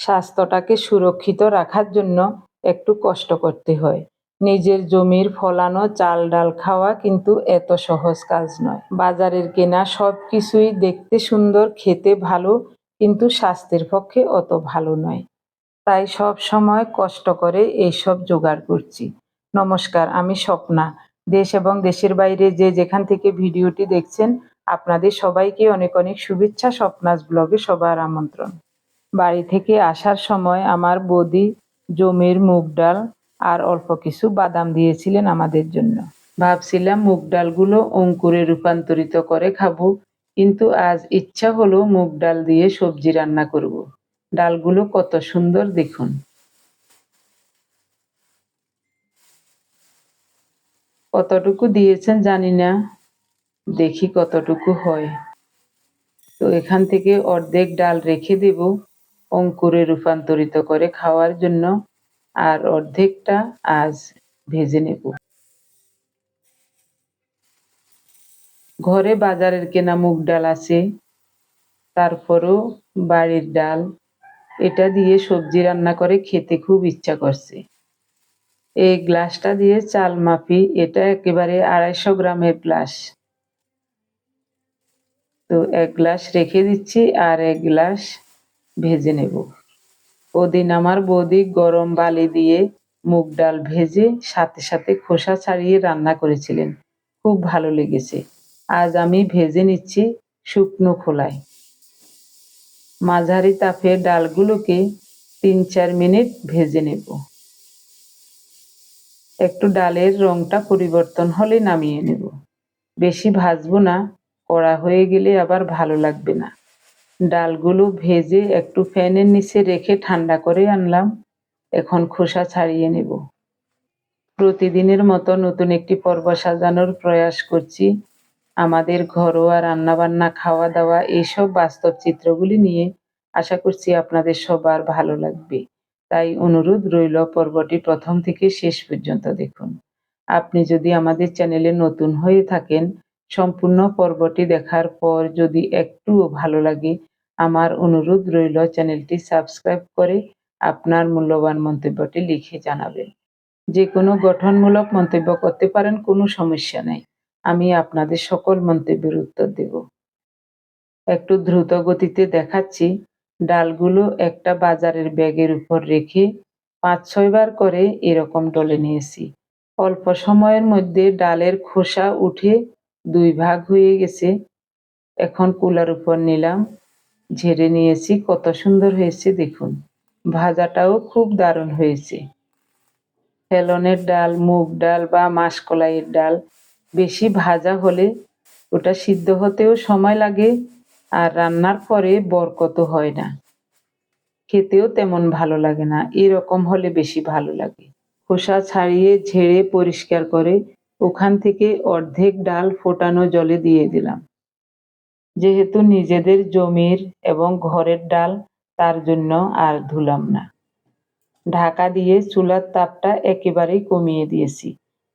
স্বাস্থ্যটাকে সুরক্ষিত রাখার জন্য একটু কষ্ট করতে হয়। নিজের জমির ফলানো চাল ডাল খাওয়া কিন্তু এত সহজ কাজ নয়। বাজারের কেনা সব কিছুই দেখতে সুন্দর, খেতে ভালো, কিন্তু স্বাস্থ্যের পক্ষে অত ভালো নয়। তাই সব সময় কষ্ট করে এইসব জোগাড় করছি। নমস্কার, আমি স্বপ্না। দেশ এবং দেশের বাইরে যে যেখান থেকে ভিডিওটি দেখছেন, আপনাদের সবাইকে অনেক অনেক শুভেচ্ছা। স্বপ্নাস ব্লগে সবার আমন্ত্রণ। বাড়ি থেকে আসার সময় আমার বৌদি জমির মুগ ডাল আর অল্প কিছু বাদাম দিয়েছিলেন আমাদের জন্য। ভাবছিলাম মুগ ডালগুলো অঙ্কুরে রূপান্তরিত করে খাব, কিন্তু আজ ইচ্ছা হলো মুগ ডাল দিয়ে সবজি রান্না করব। ডালগুলো কত সুন্দর দেখুন। কতটুকু দিয়েছেন জানি না, দেখি কতটুকু হয়। তো এখান থেকে অর্ধেক ডাল রেখে দেব। অঙ্কুরে রূপান্তরিত করে খাওয়ার জন্য আর অর্ধেকটা আজ ভেজে নেব। ঘরে বাজারের কেনা মুগ ডাল আছে, তারপরও বাড়ির ডাল। এটা দিয়ে সবজি রান্না করে খেতে খুব ইচ্ছা করছে। এই গ্লাসটা দিয়ে চাল মাপি, এটা একেবারে আড়াইশো গ্রামের গ্লাস। তো এক গ্লাস রেখে দিচ্ছি আর এক গ্লাস ভেজে নেব। ওদিন আমার বৌদি গরম বালি দিয়ে মুগ ডাল ভেজে সাথে সাথে খোসা ছাড়িয়ে রান্না করেছিলেন। খুব ভালো লেগেছে। আজ আমি ভেজে নিচ্ছি শুকনো খোলায়। মাঝারি তাপে ডালগুলোকে তিন চার মিনিট ভেজে নেব। একটু ডালের রংটা পরিবর্তন হলে নামিয়ে নেব। বেশি ভাজবো না, কড়া হয়ে গেলে আবার ভালো লাগবে না। ডালগুলো ভেজে একটু ফ্যানের নিচে রেখে ঠান্ডা করে আনলাম। এখন খোসা ছাড়িয়ে নেব। প্রতিদিনের মতো নতুন একটি পর্ব সাজানোর প্রয়াস করছি। আমাদের ঘরোয়া রান্নাবান্না খাওয়া দাওয়া এইসব বাস্তব চিত্রগুলি নিয়ে আশা করছি আপনাদের সবার ভালো লাগবে। তাই অনুরোধ রইল পর্বটি প্রথম থেকে শেষ পর্যন্ত দেখুন। আপনি যদি আমাদের চ্যানেলে নতুন হয়ে থাকেন, সম্পূর্ণ পর্বটি দেখার পর যদি একটুও ভালো লাগে আমার অনুরোধ রইল চ্যানেলটি সাবস্ক্রাইব করে আপনার মূল্যবান মন্তব্যটি লিখে জানাবেন। যে কোনো গঠনমূলক মন্তব্য করতে পারেন, কোনো সমস্যা নেই। আমি আপনাদের সকল মন্তব্যের উত্তর দেব। একটু দ্রুত গতিতে দেখাচ্ছি। ডালগুলো একটা বাজারের ব্যাগের উপর রেখে পাঁচ ছয়বার করে এরকম ডলে নিয়েছি। অল্প সময়ের মধ্যে ডালের খোসা উঠে দুই ভাগ হয়ে গেছে। এখন কুলার উপর নিলাম। ঝেড়ে নিয়েছি, কত সুন্দর হয়েছে দেখুন। ভাজাটাও খুব দারুণ হয়েছে। ফেলনের ডাল, মুগ ডাল বা মাসকলাইয়ের ডাল, বেশি ভাজা হলে ওটা সিদ্ধ হতেও সময় লাগে আর রান্নার পরে বরকত হয় না। খেতেও তেমন ভালো লাগে না, এরকম হলে বেশি ভালো লাগে। খোসা ছাড়িয়ে ঝেড়ে পরিষ্কার করে ওখান থেকে অর্ধেক ডাল ফোটানো জলে দিয়ে দিলাম। যেহেতু নিজেদের জমির এবং ঘরের ডাল, তার জন্য আর ধুলাম না। ঢাকা দিয়ে চুলার তাপটা একেবারেই কমিয়ে দিয়েছি।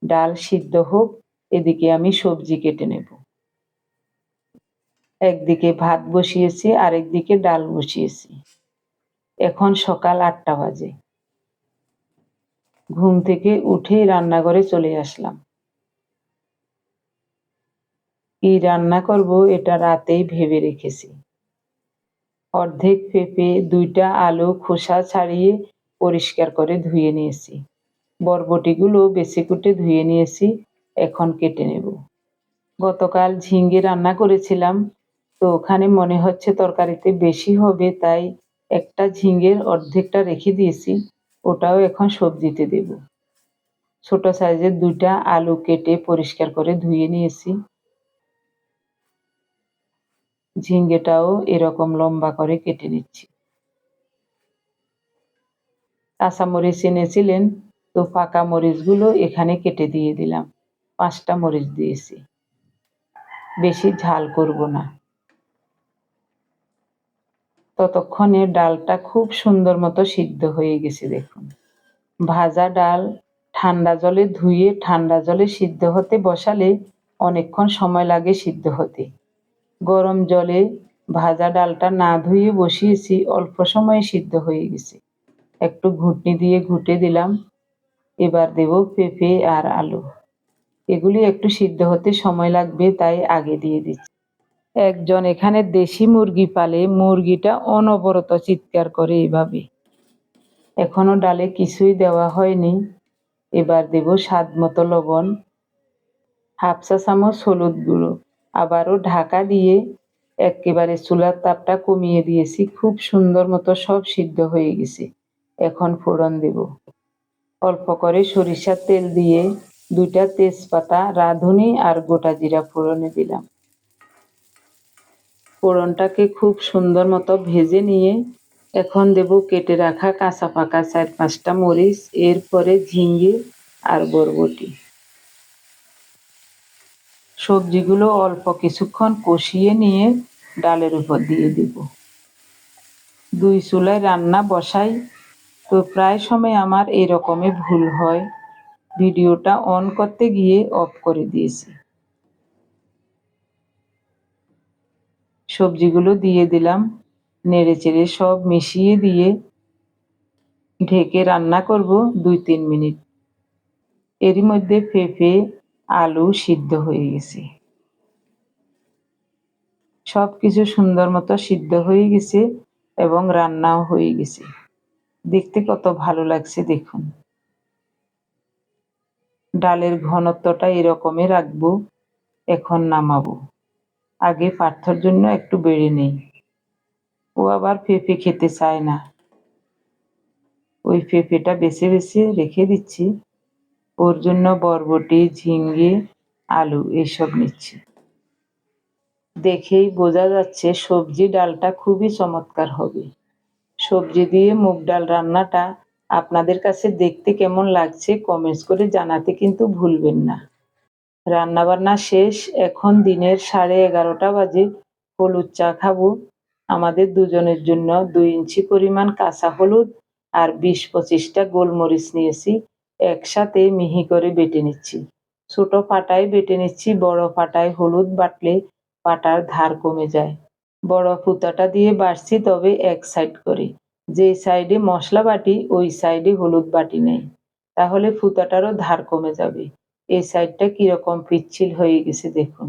ডাল সিদ্ধ হোক, এদিকে আমি সবজি কেটে নেব। একদিকে ভাত বসিয়েছি, আরেকদিকে ডাল বসিয়েছি। এখন সকাল আটটা বাজে। ঘুম থেকে উঠেই রান্নাঘরে চলে আসলাম। কি রান্না করব এটা রাতেই ভেবে রেখেছি। অর্ধেক পেঁপে, দুইটা আলু, খোসা ছাড়িয়ে পরিষ্কার করে ধুয়ে নিয়েছি। বরবটিগুলো বেশি কুটে ধুয়ে নিয়েছি, এখন কেটে নেব। গতকাল ঝিঙ্গে রান্না করেছিলাম, তো ওখানে মনে হচ্ছে তরকারিতে বেশি হবে, তাই একটা ঝিঙ্গের অর্ধেকটা রেখে দিয়েছি, ওটাও এখন সবজিতে দেব। ছোট সাইজের দুইটা আলু কেটে পরিষ্কার করে ধুয়ে নিয়েছি। ঝিঙ্গেটাও এরকম লম্বা করে কেটে নিচ্ছি। কাঁচামরিচ এনেছিলেন, তো পাকা মরিচগুলো এখানে কেটে দিয়ে দিলাম। পাঁচটা মরিচ দিয়েছি। বেশি ঝাল করব না। ততক্ষণে ডালটা খুব সুন্দর মতো সিদ্ধ হয়ে গেছে, দেখুন। ভাজা ডাল ঠান্ডা জলে ধুয়ে ঠান্ডা জলে সিদ্ধ হতে বসালে অনেকক্ষণ সময় লাগে সিদ্ধ হতে। গরম জলে ভাজা ডালটা না ধুয়ে বসিয়েছি, অল্প সময়ে সিদ্ধ হয়ে গেছে। একটু ঘুটনি দিয়ে ঘুটে দিলাম। এবার দেব পেঁপে আর আলু। এগুলি একটু সিদ্ধ হতে সময় লাগবে, তাই আগে দিয়ে দিচ্ছি। একজন এখানে দেশি মুরগি পালে মুরগিটা অনবরত চিৎকার করে এভাবে। এখনও ডালে কিছুই দেওয়া হয়নি। এবার দেব স্বাদ মতো লবণ, হাফ চা চামচ হলুদ গুঁড়ো। আবারও ঢাকা দিয়ে একেবারে চুলার তাপটা কমিয়ে দিয়েছি। খুব সুন্দর মতো সব সিদ্ধ হয়ে গেছে। এখন ফোড়ন দেব। অল্প করে সরিষার তেল দিয়ে দুইটা তেজপাতা, রাঁধুনি আর গোটা জিরা ফোড়নে দিলাম। ফোড়নটাকে খুব সুন্দর মতো ভেজে নিয়ে এখন দেব কেটে রাখা কাঁচা পাকা চার পাঁচটা মরিচ, এরপরে ঝিঙ্গে আর বরবটি। সবজিগুলো অল্প কিছুক্ষণ কষিয়ে নিয়ে ডালের উপর দিয়ে দিব। দুই চুলায় রান্না বসাই, তো প্রায় সময় আমার এরকমই ভুল হয়। ভিডিওটা অন করতে গিয়ে অফ করে দিয়েছি। সবজিগুলো দিয়ে দিলাম নেড়ে চেড়ে সব মিশিয়ে দিয়ে ঢেকে রান্না করব দুই তিন মিনিট। এরই মধ্যে পেঁপে আলু সিদ্ধ হয়ে গেছে। সব কিছু সুন্দর মতো সিদ্ধ হয়ে গেছে এবং রান্নাও হয়ে গেছে। দেখতে কত ভালো লাগছে দেখুন। ডালের ঘনত্বটা এরকমই রাখব, এখন নামাবো। আগে পার্থর জন্য একটু বেড়ে নেই। ও আবার পেঁপে খেতে চায় না। ওই পেঁপেটা বেছে বেছে রেখে দিচ্ছি। ওর জন্য বরবটি, ঝিঙ্গে, আলু এইসব নিচ্ছি। দেখেই বোঝা যাচ্ছে সবজি ডালটা খুবই চমৎকার হবে। সবজি দিয়ে মুগ ডাল রান্নাটা আপনাদের কাছে দেখতে কেমন লাগছে কমেন্টস করে জানাতে কিন্তু ভুলবেন না। রান্নাবান্না শেষ, এখন দিনের সাড়ে এগারোটা বাজে, হলুদ চা খাব। আমাদের দুজনের জন্য দুই ইঞ্চি পরিমাণ কাঁচা হলুদ আর বিশ পঁচিশটা গোলমরিচ নিয়েছি। একসাথে মিহি করে বেটে নিচ্ছি। ছোট পাটায় বেটে নিচ্ছি, বড় পাটায় হলুদ বাটলে পাটার ধার কমে যায়। বড় ফুতাটা দিয়ে বাড়ছি তবে এক সাইড করে। যে সাইডে মশলা বাটি, ওই সাইডে হলুদ বাটি নেই। তাহলে ফুতাটারও ধার কমে যাবে। এই সাইডটা কীরকম পিচ্ছিল হয়ে গেছে দেখুন।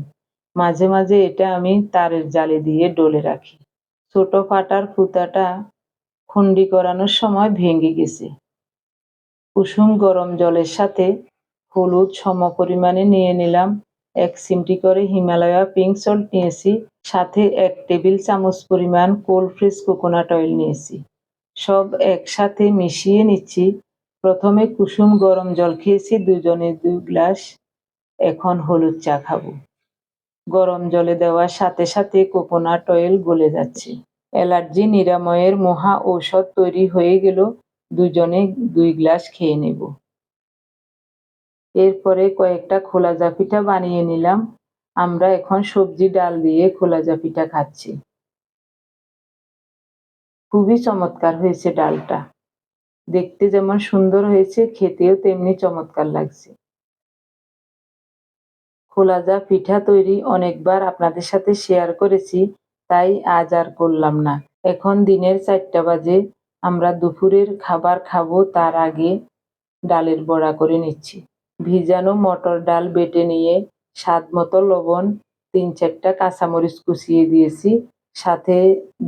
মাঝে মাঝে এটা আমি তারের জালে দিয়ে ডলে রাখি। ছোট ফাটার ফুতাটা খুন্ডি করানোর সময় ভেঙে গেছে। কুসুম গরম জলের সাথে হলুদ সম পরিমাণে নিয়ে নিলাম। এক চিমটি করে হিমালয়া পিঙ্ক সল্ট নিয়েছি, সাথে এক টেবিল চামচ পরিমাণ কোল্ড ফ্রেশ কোকোনাট অয়েল নিয়েছি। সব একসাথে মিশিয়ে নিচ্ছি। প্রথমে কুসুম গরম জল খেয়েছি দুজনে দুই গ্লাস, এখন হলুদ চা খাব। গরম জলে দেওয়ার সাথে সাথে কোকোনাট অয়েল গলে যাচ্ছে। অ্যালার্জি নিরাময়ের মহা ঔষধ তৈরি হয়ে গেল। দুজনে দুই গ্লাস খেয়ে নেব। এরপরে কয়েকটা খোলা জাপিটা বানিয়ে নিলাম। আমরা এখন সবজি ডাল দিয়ে খোলা জাপিটা খাচ্ছি। খুবই চমৎকার হয়েছে ডালটা। দেখতে যেমন সুন্দর হয়েছে, খেতেও তেমনি চমৎকার লাগছে। খোলাজা পিঠা তৈরি অনেকবার আপনাদের সাথে শেয়ার করেছি, তাই আজ আর করলাম না। এখন দিনের চারটা বাজে। আমরা দুপুরের খাবার খাব তার আগে ডালের বড়া করে নিচ্ছি। ভিজানো মটর ডাল বেটে নিয়ে স্বাদ মতো লবণ, তিন চারটা কাঁচামরিচ কুচিয়ে দিয়েছি, সাথে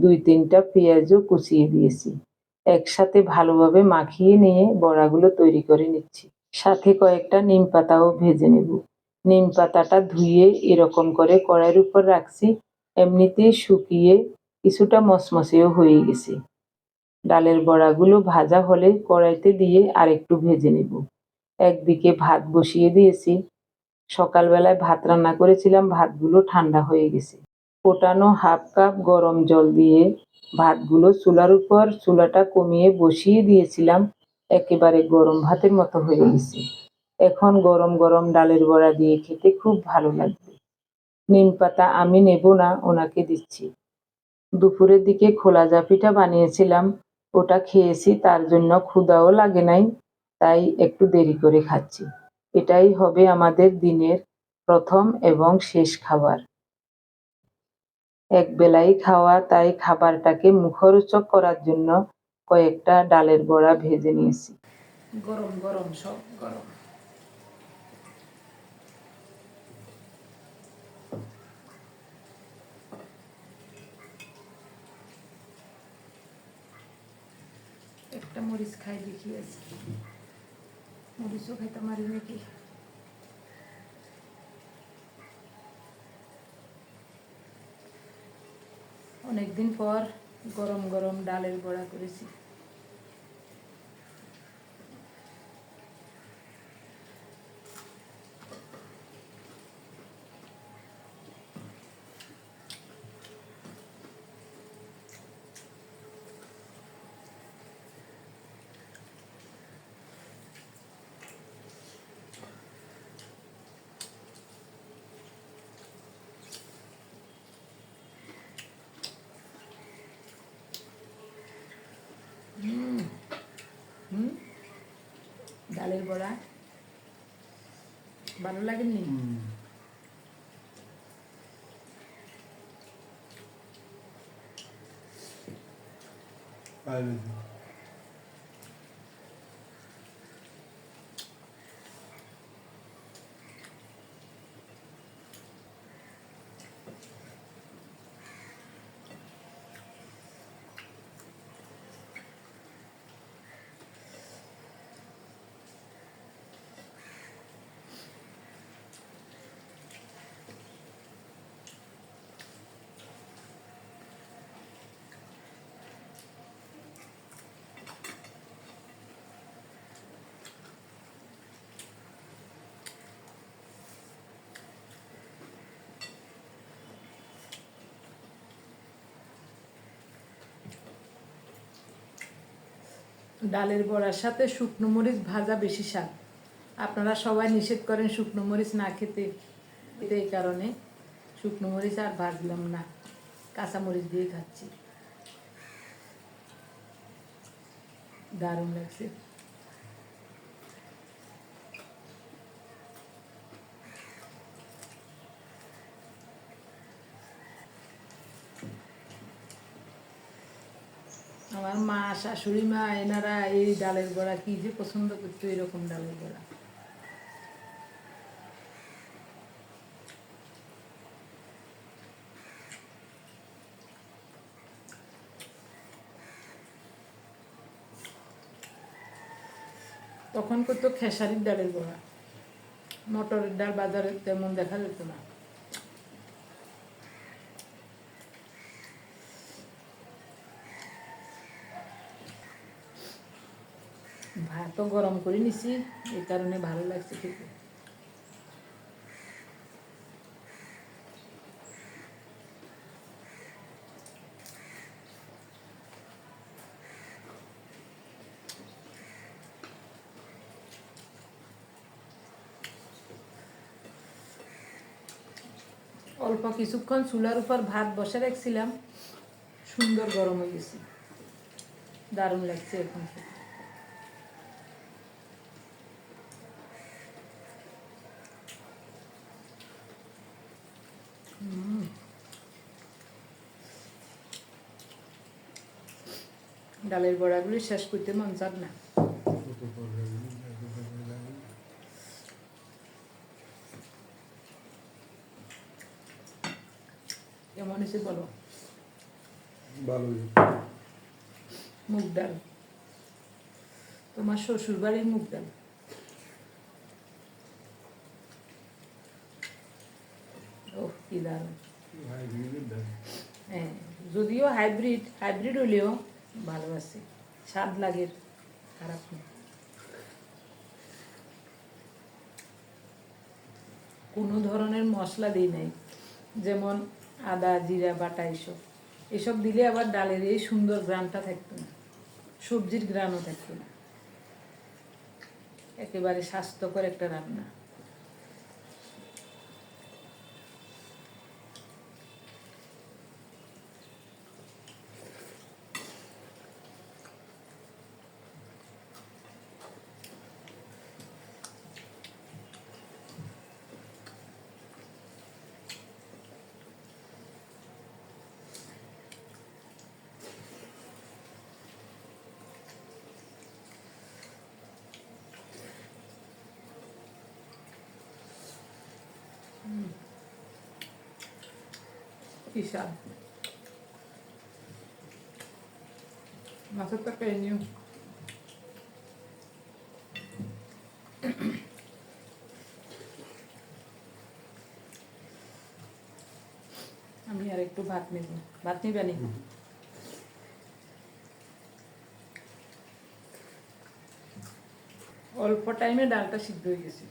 দুই তিনটা পেঁয়াজও কুচিয়ে দিয়েছি। একসাথে ভালোভাবে মাখিয়ে নিয়ে বড়াগুলো তৈরি করে নিচ্ছি। সাথে কয়েকটা নিম পাতাও ভেজে নেব। নিম পাতাটা ধুয়ে এরকম করে কড়াইয়ের উপর রাখছি, এমনিতেই শুকিয়ে কিছুটা মসমসেও হয়ে গেছে। ডালের বড়াগুলো ভাজা হলে কড়াইতে দিয়ে আরেকটু ভেজে নেব। একদিকে ভাত বসিয়ে দিয়েছি। সকালবেলায় ভাত রান্না করেছিলাম, ভাতগুলো ঠান্ডা হয়ে গেছে। ফোটানো হাফ কাপ গরম জল দিয়ে ভাতগুলো চুলার উপর চুলাটা কমিয়ে বসিয়ে দিয়েছিলাম। একেবারে গরম ভাতের মতো হয়ে গেছে। এখন গরম গরম ডালের বড়া দিয়ে খেতে খুব ভালো লাগবে। নিম পাতা আমি নেব না, ওনাকে দিচ্ছি। দুপুরের দিকে খোলা জাপিটা বানিয়েছিলাম। ওটা খেয়েছি তার জন্য ক্ষুদাও লাগে নাই তাই একটু দেরি করে খাচ্ছি। এটাই হবে আমাদের দিনের প্রথম এবং শেষ খাবার। এক বেলাই খাওয়া তাই খাবারটাকে মুখরোচক করার জন্য কয়েকটা ডালের বড়া ভেজে নিয়েছি। গরম গরম সব। গরম। একটা মরিচ খাই দেখি আজকে। মরিচও খাইতে পারি নাকি? অনেকদিন পর গরম গরম ডালের বড়া করেছি হুম ডালের বড়া। ভালো লাগেনি Aynen. ডালের বড়ার সাথে শুকনো মরিচ ভাজা বেশি স্বাদ। আপনারা সবাই নিষেধ করেন শুকনো মরিচ না খেতে। এই কারণে শুকনো মরিচ আর ভাজলাম না। কাঁচা মরিচ দিয়ে খাচ্ছি। দারুণ লাগছে। আমার মা, শাশুড়ি মা, এনারা এই ডালের বড়া কি যে পছন্দ করতো, এরকম ডালের বড়া। তখন করতো খেসারির ডালের বড়া। মটরের ডাল বাজারে তেমন দেখা যেত না। ভাতও গরম করে নিছি, এই কারণে ভালো লাগছে খেতে। অল্প কিছুক্ষণ চুলার উপর ভাত বসে রাখছিলাম, সুন্দর গরম হয়ে গেছে। দারুণ লাগছে এখন খেতে। ডালের বড়াগুলি শেষ করতে মন চান না। কেমন হয়েছে বলো? ভালোই। মুগ ডাল। তোমার শ্বশুর বাড়ির মুগ ডাল। ওহ কি দারুণ। হ্যাঁ যদিও হাইব্রিড হাইব্রিড হলেও ভালো আছে স্বাদ লাগে, খারাপ না। কোনো ধরনের মশলা দিই নাই, যেমন আদা, জিরা, বাটা এসব। এসব দিলে আবার ডালের এই সুন্দর গ্রানটা থাকতো না, সবজির গ্রানও থাকতো না। একেবারে স্বাস্থ্যকর একটা রান্না। কি স্বাদ মাছের তরকারি নিও আমি আর একটু ভাত নেব ভাত নিবে নি অল্প টাইমে ডালটা সিদ্ধ হয়ে গেছে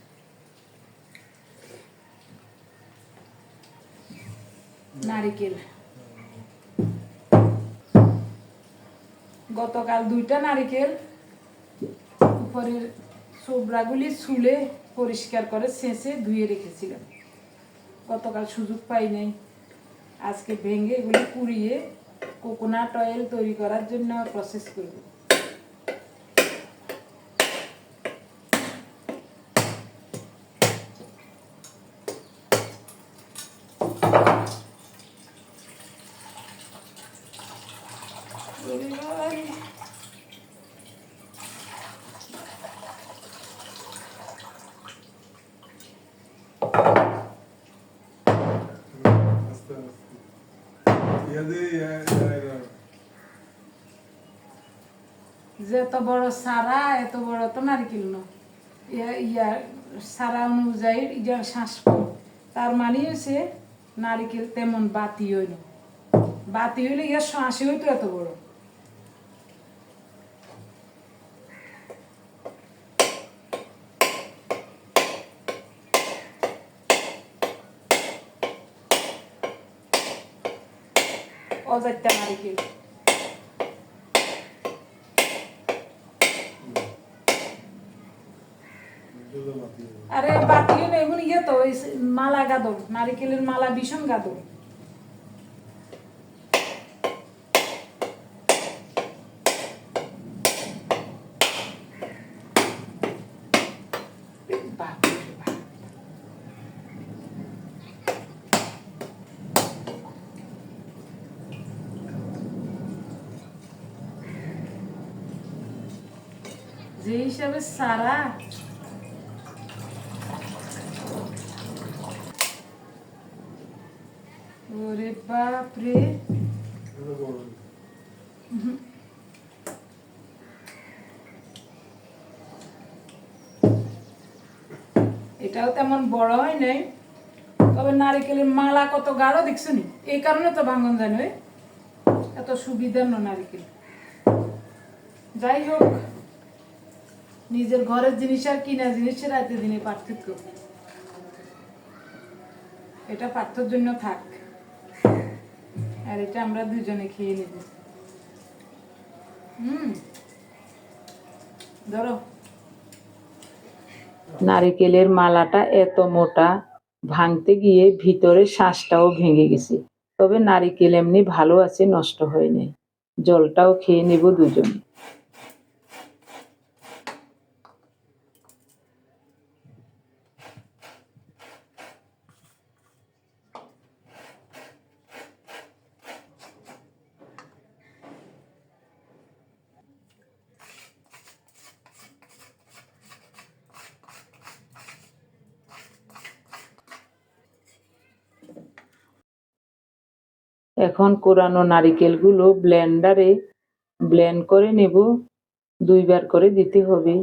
নারিকেল। গতকাল দুইটা নারিকেল উপরের সোবরাগুলি ছুলে পরিষ্কার করে ছেঁচে ধুয়ে রেখেছিলাম। গতকাল সুযোগ পাই নাই। আজকে ভেঙে এগুলি পুড়িয়ে কোকোনাট অয়েল তৈরি করার জন্য প্রসেস করব আস্তে আস্তে ইয়াদে ইয়া যে এত বড় সারা, এত বড় তো নারকেল ন। ইয়া- সারা অনুযায়ী ইয়া শ্বাস তার মানে হচ্ছে নারিকেল তেমন বাতি হইল বাতি হইলে ইয়া শ্বাসই হইতো এত বড়। অজাইতা নারিকেল জুদো মাতি আরে নেই এখন ইয়ে তো ওই মালা গাদর, নারিকেলের মালা, ভীষণ বাপরে বাপ। যে হিসাবে সারা ওরে বাপ রে জুদো বড় এটাও তেমন বড় হয় নাই, তবে নারিকেলের মালা কত গাঢ় দেখছ নি এই কারণে তো ভাঙন জানো এত সুবিধার না নারিকেল। যাই হোক, নিজের ঘরের জিনিস আর কিনা জিনিসের রাতে দিনে পার্থক্য। এটা পার্থর জন্য থাক। আর এটা আমরা দুজনে খেয়ে নেব। হুম। ধরো। নারিকেলের মালাটা এত মোটা, ভাঙতে গিয়ে ভিতরে শ্বাসটাও ভেঙে গেছে। তবে নারিকেল এমনি ভালো আছে, নষ্ট হয় নাই। জলটাও খেয়ে নেব দুজনে। এখন কোরানো নারিকেলগুলো ব্লেন্ডারে ব্লেন্ড করে নেব। দুইবার করে দিতে হবে।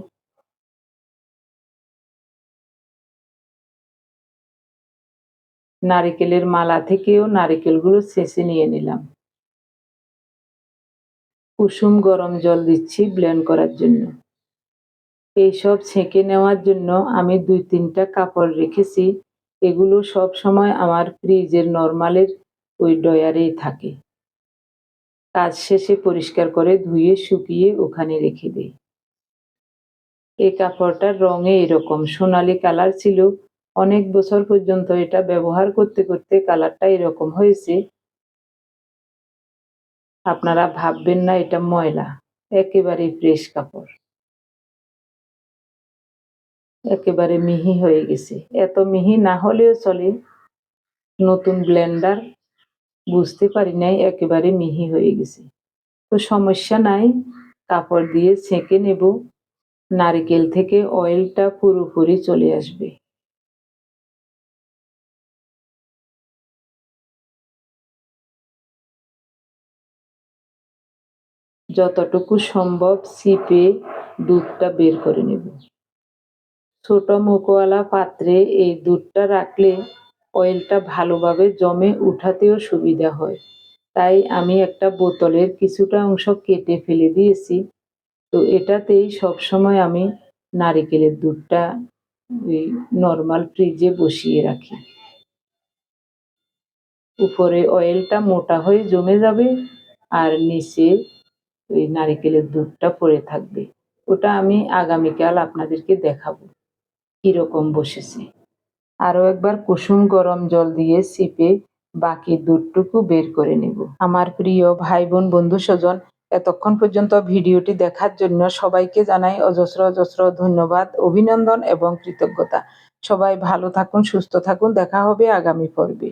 নারিকেলের মালা থেকেও নারিকেলগুলো ছেঁচে নিয়ে নিলাম। কুসুম গরম জল দিচ্ছি ব্লেন্ড করার জন্য। এইসব ছেঁকে নেওয়ার জন্য আমি দুই তিনটা কাপড় রেখেছি। এগুলো সব সময় আমার ফ্রিজের নর্মালের ওই ডয়ারেই থাকে। কাজ শেষে পরিষ্কার করে ধুয়ে, শুকিয়ে ওখানে রেখে দেই। এই কাপড়টার রঙে এরকম। সোনালী কালার ছিল। অনেক বছর পর্যন্ত এটা ব্যবহার করতে করতে কালারটা এরকম হয়েছে। আপনারা ভাববেন না, এটা ময়লা। একেবারে ফ্রেশ কাপড়। একেবারে মিহি হয়ে গেছে। এত মিহি না হলেও চলে। নতুন ব্লেন্ডার বুঝতে পারি নাই, একেবারে মিহি হয়ে গেছে। তো সমস্যা নাই, কাপড় দিয়ে ছেঁকে নেব। নারিকেল থেকে অয়েলটা পুরোপুরি চলে আসবে। যতটুকু সম্ভব সিপে দুধটা বের করে নেব। ছোট মুখওয়ালা পাত্রে এই দুধটা রাখলে অয়েলটা ভালোভাবে জমে উঠাতেও সুবিধা হয়। তাই আমি একটা বোতলের কিছুটা অংশ কেটে ফেলে দিয়েছি। তো এটাতেই সবসময় আমি নারিকেলের দুধটা ওই নর্মাল ফ্রিজে বসিয়ে রাখি। উপরে অয়েলটা মোটা হয়ে জমে যাবে আর নিচে ওই নারিকেলের দুধটা পড়ে থাকবে। ওটা আমি আগামীকাল আপনাদেরকে দেখাবো। কীরকম বসেছে। আরও একবার কুসুম গরম জল দিয়ে সিপে বাকি দুধটুকু বের করে নেব। আমার প্রিয় ভাই বোন বন্ধু, স্বজন, এতক্ষণ পর্যন্ত ভিডিওটি দেখার জন্য সবাইকে জানাই অজস্র অজস্র ধন্যবাদ, অভিনন্দন এবং কৃতজ্ঞতা। সবাই ভালো থাকুন, সুস্থ থাকুন, দেখা হবে আগামী পর্বে।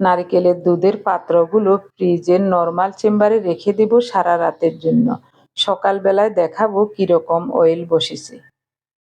নারকেলের দুধের পাত্রগুলো ফ্রিজের নর্মাল চেম্বারে রেখে দেব সারা রাতের জন্য। সকালবেলায় দেখাবো কীরকম অয়েল বসেছে।